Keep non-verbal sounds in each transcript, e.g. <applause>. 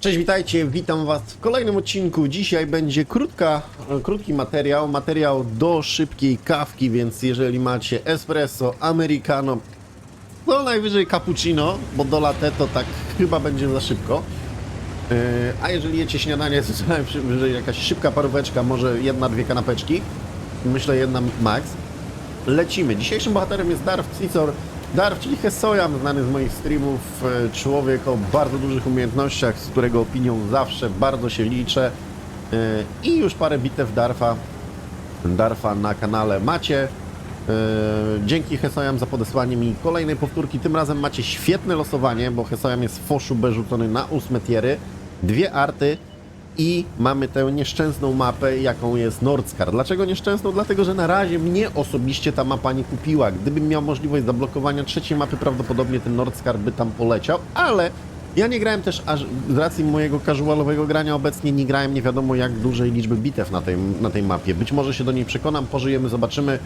Cześć, witajcie, witam was w kolejnym odcinku. Dzisiaj będzie krótka, krótki materiał, materiał do szybkiej kawki, więc jeżeli macie espresso, americano, no najwyżej cappuccino, bo do latte to tak chyba będzie za szybko. Yy, A jeżeli jecie śniadanie, <laughs> to najwyżej jakaś szybka paróweczka, może jedna, dwie kanapeczki. Myślę jedna max. Lecimy. Dzisiejszym bohaterem jest Darf Cicor. Darf, czyli Hesoyam, znany z moich streamów, e, człowiek o bardzo dużych umiejętnościach, z którego opinią zawsze bardzo się liczę. E, I już parę bitew Darfa, Darfa na kanale macie. E, Dzięki Hesoyam za podesłanie mi kolejnej powtórki. Tym razem macie świetne losowanie, bo Hesoyam jest w foszu B rzucony na ósme tiery. Dwie arty i mamy tę nieszczęsną mapę, jaką jest Nordscar. Dlaczego nieszczęsną? Dlatego, że na razie mnie osobiście ta mapa nie kupiła. Gdybym miał możliwość zablokowania trzeciej mapy, prawdopodobnie ten Nordscar by tam poleciał, ale ja nie grałem też, aż z racji mojego casualowego grania obecnie nie grałem nie wiadomo jak dużej liczby bitew na tej, na tej mapie. Być może się do niej przekonam, pożyjemy, zobaczymy.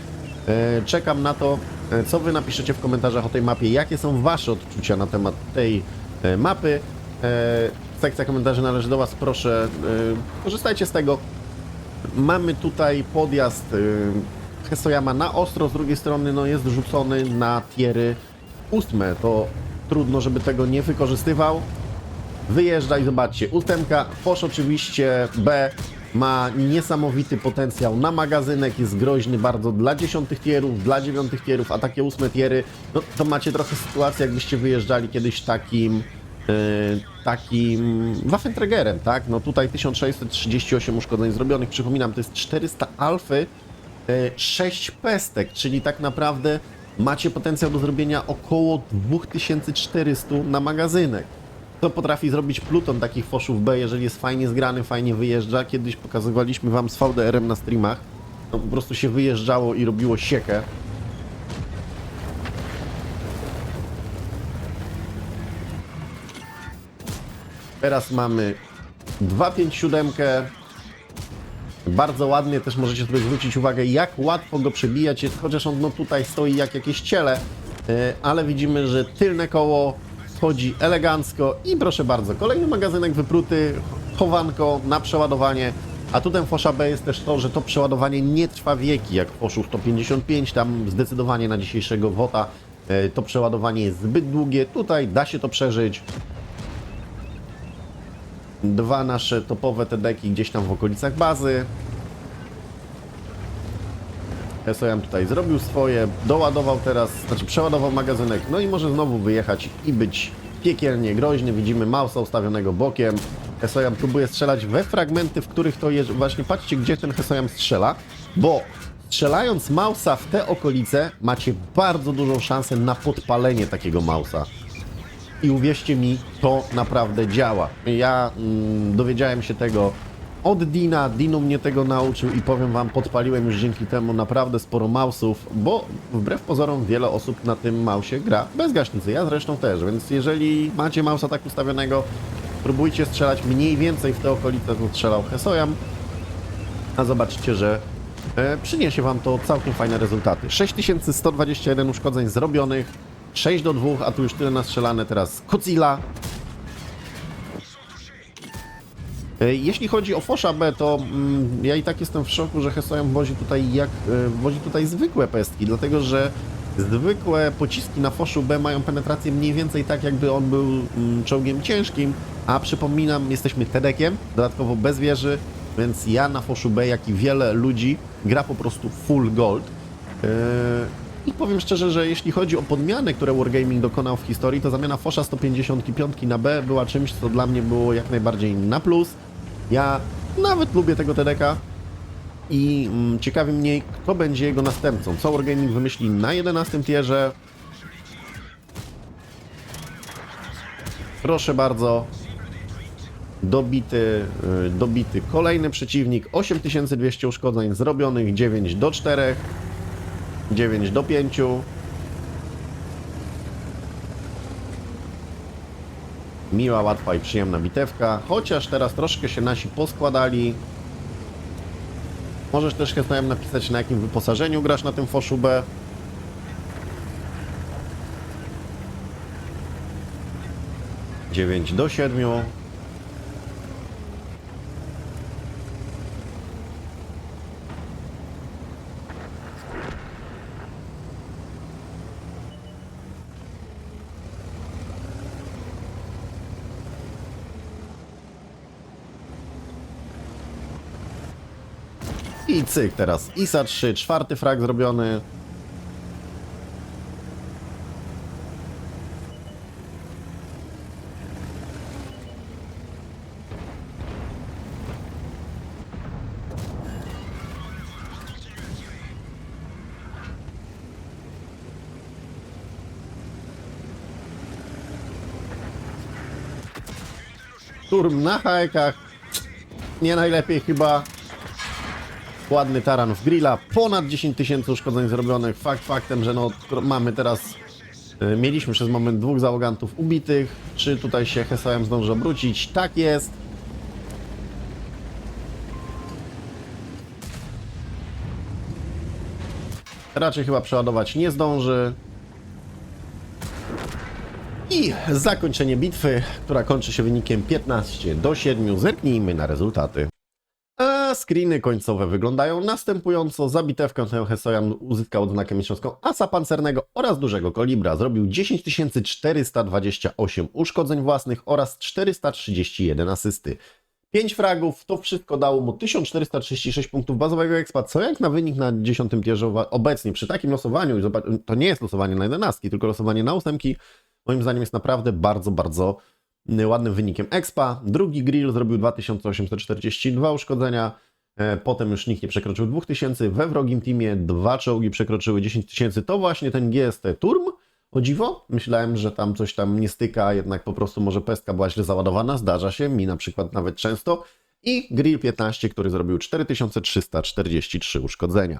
E, Czekam na to, e, co wy napiszecie w komentarzach o tej mapie, jakie są wasze odczucia na temat tej e, mapy. Sekcja komentarzy należy do Was, proszę, e, korzystajcie z tego. Mamy tutaj podjazd e, Hesoyama na ostro, z drugiej strony no, jest rzucony na tiery ósme. To trudno, żeby tego nie wykorzystywał. Wyjeżdża i zobaczcie, ósemka, Fosz oczywiście B ma niesamowity potencjał na magazynek, jest groźny bardzo dla dziesiątych tierów, dla dziewiątych tierów, a takie ósme tiery, no to macie trochę sytuację, jakbyście wyjeżdżali kiedyś takim takim Waffenträgerem, tak? No tutaj 1638 uszkodzeń zrobionych, przypominam, to jest 400 alfy, yy, 6 pestek, czyli tak naprawdę macie potencjał do zrobienia około 2400 na magazynek. To potrafi zrobić pluton takich foszów B, jeżeli jest fajnie zgrany, fajnie wyjeżdża. Kiedyś pokazywaliśmy wam z VDR-em na streamach. No po prostu się wyjeżdżało i robiło siekę. Teraz mamy 257. Bardzo ładnie też możecie sobie zwrócić uwagę, jak łatwo go przebijać chociaż on no, tutaj stoi jak jakieś ciele, e, ale widzimy, że tylne koło wchodzi elegancko i proszę bardzo, kolejny magazynek wypruty, chowanko na przeładowanie, a tutaj w Fosza B jest też to, że to przeładowanie nie trwa wieki, jak w Foszu 155, tam zdecydowanie na dzisiejszego WOTA e, to przeładowanie jest zbyt długie, tutaj da się to przeżyć, dwa nasze topowe TD-ki gdzieś tam w okolicach bazy. SOM tutaj zrobił swoje, doładował teraz, znaczy przeładował magazynek, no i może znowu wyjechać i być piekielnie groźny. Widzimy Mausa ustawionego bokiem. Hesoyam próbuje strzelać we fragmenty, w których to jest. Właśnie patrzcie, gdzie ten Hesoyam strzela, bo strzelając Mausa w te okolice macie bardzo dużą szansę na podpalenie takiego Mausa. I uwierzcie mi, to naprawdę działa. Ja mm, dowiedziałem się tego od Dina, Dinu mnie tego nauczył i powiem wam, podpaliłem już dzięki temu naprawdę sporo mausów, bo wbrew pozorom wiele osób na tym mausie gra bez gaśnicy, ja zresztą też, więc jeżeli macie mausa tak ustawionego, próbujcie strzelać mniej więcej w te okolice, co strzelał Hesoyam, a zobaczycie, że e, przyniesie wam to całkiem fajne rezultaty. 6121 uszkodzeń zrobionych, 6 do 2, a tu już tyle nastrzelane teraz Godzilla. E, Jeśli chodzi o Fosza B, to mm, ja i tak jestem w szoku, że Hesoyam wozi tutaj jak e, wozi tutaj zwykłe pestki, dlatego że zwykłe pociski na Foszu B mają penetrację mniej więcej tak, jakby on był mm, czołgiem ciężkim, a przypominam, jesteśmy Tedekiem, dodatkowo bez wieży, więc ja na Foszu B, jak i wiele ludzi, gra po prostu full gold. E, I powiem szczerze, że jeśli chodzi o podmiany, które Wargaming dokonał w historii, to zamiana Fosza 155 na B była czymś, co dla mnie było jak najbardziej na plus. Ja nawet lubię tego TDK i mm, ciekawi mnie, kto będzie jego następcą. Co Wargaming wymyśli na 11 tierze. Proszę bardzo. Dobity, y, dobity kolejny przeciwnik. 8200 uszkodzeń zrobionych, 9 do 4. 9 do 5. Miła, łatwa i przyjemna bitewka, chociaż teraz troszkę się nasi poskładali. Możesz też chciałem napisać na jakim wyposażeniu grasz na tym Foszu B. Dziewięć do siedmiu. I cyk teraz. ISA 3, czwarty frag zrobiony. Turm na hajkach. Nie najlepiej chyba. Ładny taran w grilla. Ponad 10 tysięcy uszkodzeń zrobionych. Fakt faktem, że no mamy teraz... y, Mieliśmy przez moment dwóch załogantów ubitych. Czy tutaj się Hesoem zdąży obrócić? Tak jest. Raczej chyba przeładować nie zdąży. I zakończenie bitwy, która kończy się wynikiem 15 do 7. Zerknijmy na rezultaty. Screeny końcowe wyglądają następująco. Za bitewkę tę Hesojan uzyskał odznakę mistrzowską asa pancernego oraz dużego kolibra. Zrobił 10 428 uszkodzeń własnych oraz 431 asysty. 5 fragów, to wszystko dało mu 1436 punktów bazowego expa, co jak na wynik na 10 tierze obecnie przy takim losowaniu, to nie jest losowanie na 11, tylko losowanie na ósemki, moim zdaniem jest naprawdę bardzo, bardzo ładnym wynikiem expa. Drugi grill zrobił 2842 uszkodzenia, e, potem już nikt nie przekroczył 2000, we wrogim teamie dwa czołgi przekroczyły 10 tysięcy, to właśnie ten GST Turm, o dziwo, myślałem, że tam coś tam nie styka, jednak po prostu może pestka była źle załadowana, zdarza się, mi na przykład nawet często. I Grill 15, który zrobił 4343 uszkodzenia.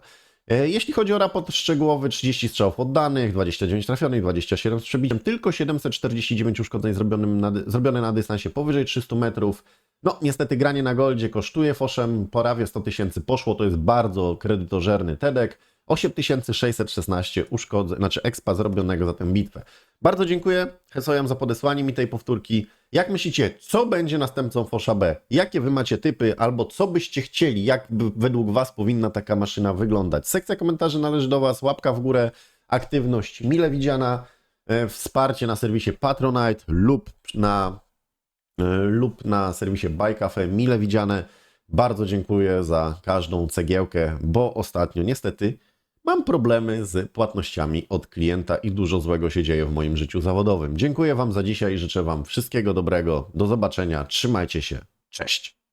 E, Jeśli chodzi o raport szczegółowy, 30 strzałów oddanych, 29 trafionych, 27 z przebiciem, tylko 749 uszkodzeń na, zrobione na dystansie powyżej 300 metrów. No, niestety granie na goldzie kosztuje foszem, prawie 100 tysięcy poszło, to jest bardzo kredytożerny TEDek. 8616 uszkodzeń, znaczy expa zrobionego za tę bitwę. Bardzo dziękuję Hesojam za podesłanie mi tej powtórki. Jak myślicie, co będzie następcą Fosza B? Jakie wy macie typy, albo co byście chcieli, jak według was powinna taka maszyna wyglądać? Sekcja komentarzy należy do was, łapka w górę, aktywność mile widziana, e, wsparcie na serwisie Patronite lub na, e, lub na serwisie Buy Cafe mile widziane. Bardzo dziękuję za każdą cegiełkę, bo ostatnio niestety mam problemy z płatnościami od klienta i dużo złego się dzieje w moim życiu zawodowym. Dziękuję Wam za dzisiaj, życzę Wam wszystkiego dobrego. Do zobaczenia, trzymajcie się, cześć.